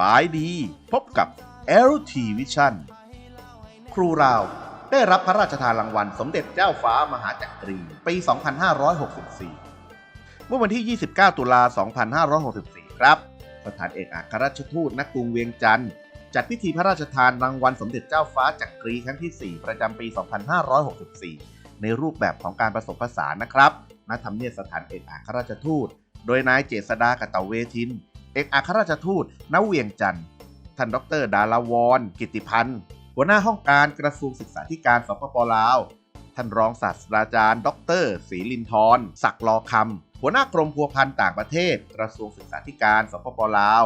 บายดี พบกับ LT Vision ครูราวได้รับพระราชทานรางวัลสมเด็จเจ้าฟ้ามหาจักรี ปี 2564 เมื่อวันที่ 29 ตุลา 2564 ครับ สถานเอกอัครราชทูตณกรุงเวียงจันทร์จัดพิธีพระราชทานรางวัลสมเด็จเจ้าฟ้าจักรีครั้งที่ 4 ประจำปี 2564 ในรูปแบบของการผสมผสานนะครับณทำเนียบสถานเอกอัครราชทูต โดยนายเจษดากตะเวทิน เอกอัครราชทูตณเวียงจันทร์ท่านดร ดาราวร กิติพันธ์หัวหน้าห้องการกระทรวงศึกษาธิการสปปลาว ท่านรองศาสตราจารย์ ดรศรีลินทรศักลอคำหัวหน้ากรมพัวพันธ์ต่างประเทศ กระทรวงศึกษาธิการสปปลาว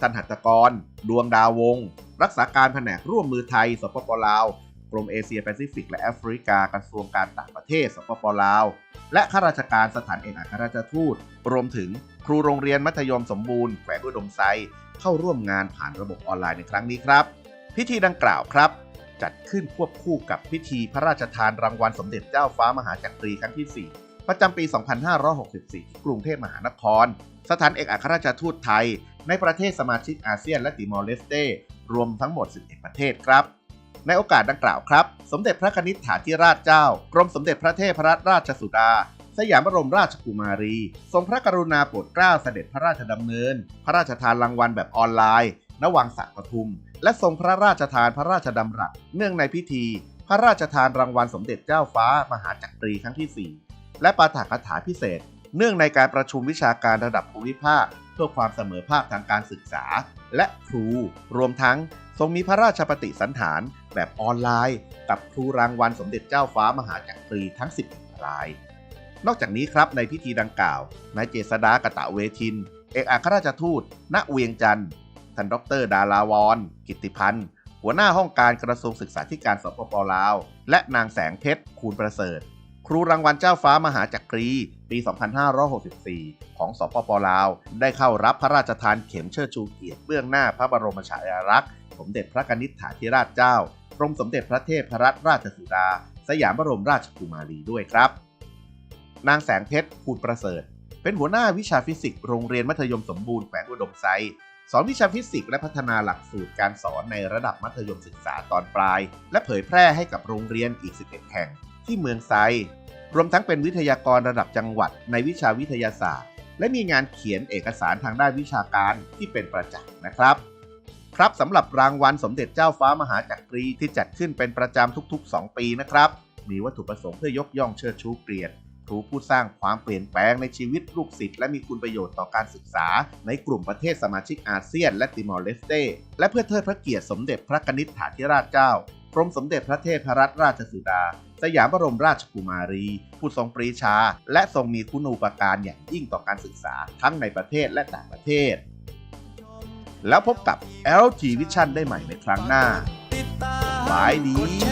ท่านหัตถกร ดวงดาววงศ์รักษาการแผนกร่วมมือไทย สปปลาว กรมเอเชียแปซิฟิกและแอฟริกากระทรวงการต่างประเทศ สปปลาว และข้าราชการสถานเอกอัครราชทูต รวมถึงครูโรงเรียนมัธยมสมบูรณ์แขวงอุดมไซเข้าร่วมงานผ่านระบบออนไลน์ในครั้งนี้ครับ พิธีดังกล่าวครับ จัดขึ้นควบคู่กับพิธีพระราชทานรางวัลสมเด็จเจ้าฟ้ามหาจักรีครั้งที่ 4 ประจำปี 2564 ที่กรุงเทพมหานคร สถานเอกอัครราชทูตไทย ในประเทศสมาชิกอาเซียนและติมอร์เลสเตรวมทั้งหมด 11 ประเทศครับ ในโอกาสดังกล่าวครับ สมเด็จพระนิษฐาธิราชเจ้า กรมสมเด็จพระเทพรัตนราชสุดา สยามบรมราชกุมารี ทรงพระกรุณาโปรดเกล้าเสด็จพระราชดำเนิน พระราชทานรางวัลแบบออนไลน์ณวังสระปทุม และทรงพระราชทานพระราชดำรัส เนื่องในพิธี พระราชทานรางวัลสมเด็จเจ้าฟ้ามหาจักรีครั้งที่ 4 และปาฐกถาพิเศษ เนื่องในการประชุมวิชาการระดับภูมิภาค เพื่อความเสมอภาคทางการศึกษา และครู รวมทั้ง ทรงมีพระราชปฏิสันฐานแบบออนไลน์ กับครูรางวัลสมเด็จเจ้าฟ้ามหาจักรีทั้ง 10 ราย นอกจากนี้ครับในพิธีดังกล่าวนายเจษดากะตะเวทิน เอกอัครราชทูต ณ เวียงจันทร์ท่านดร ดาราวร กิติพันธ์หัวหน้าห้องการกระทรวงศึกษาธิการสปปลาว และนางแสงเพชรคูณประเสริฐ ครูรางวัลเจ้าฟ้ามหาจักรี ปี 2564 ของสปปลาว ได้เข้ารับพระราชทานเข็มเชิดชูเกียรติเบื้องหน้าพระบรมฉายาลักษณ์ มเด็จพระกนิษฐาธิราชเจ้ากรมสมเด็จพระเทพรัตนราชสุดา สยามบรมราชกุมารีด้วยครับ นางแสงเพชรคูณประเสริฐ เป็นหัวหน้าวิชาฟิสิกส์โรงเรียนมัธยมสมบูรณ์แขวงอุดมไซสอนวิชาฟิสิกส์และพัฒนาหลักสูตรการสอนในระดับมัธยมศึกษาตอนปลาย และเผยแพร่ให้กับโรงเรียนอีก 11 แห่ง ที่เมืองไซ รวมทั้งเป็นวิทยากรระดับจังหวัดในวิชาวิทยาศาสตร์ และมีงานเขียนเอกสารทางด้านวิชาการที่เป็นประจักษ์นะครับ ครับสำหรับรางวัลสมเด็จเจ้าฟ้ามหาจักรีที่จัดขึ้นเป็นประจำทุกๆ 2 ปีนะครับ มีวัตถุประสงค์เพื่อยกย่องเชิดชูเกียรติครูผู้สร้างความเปลี่ยนแปลงในชีวิตลูกศิษย์และมีคุณประโยชน์ต่อการศึกษา ในกลุ่มประเทศสมาชิกอาเซียน และติมอร์เลสเตและเพื่อเทิดพระเกียรติสมเด็จพระกนิษฐาธิราชเจ้ากรมสมเด็จพระเทพรัตนราชสุดา สยามบรมราชกุมารี ผู้ทรงปรีชา และทรงมีคุณูปการอย่างยิ่งต่อการศึกษาทั้งในประเทศและต่างประเทศ แล้วพบกับ LG Vision ได้ใหม่ในครั้งหน้าบายดี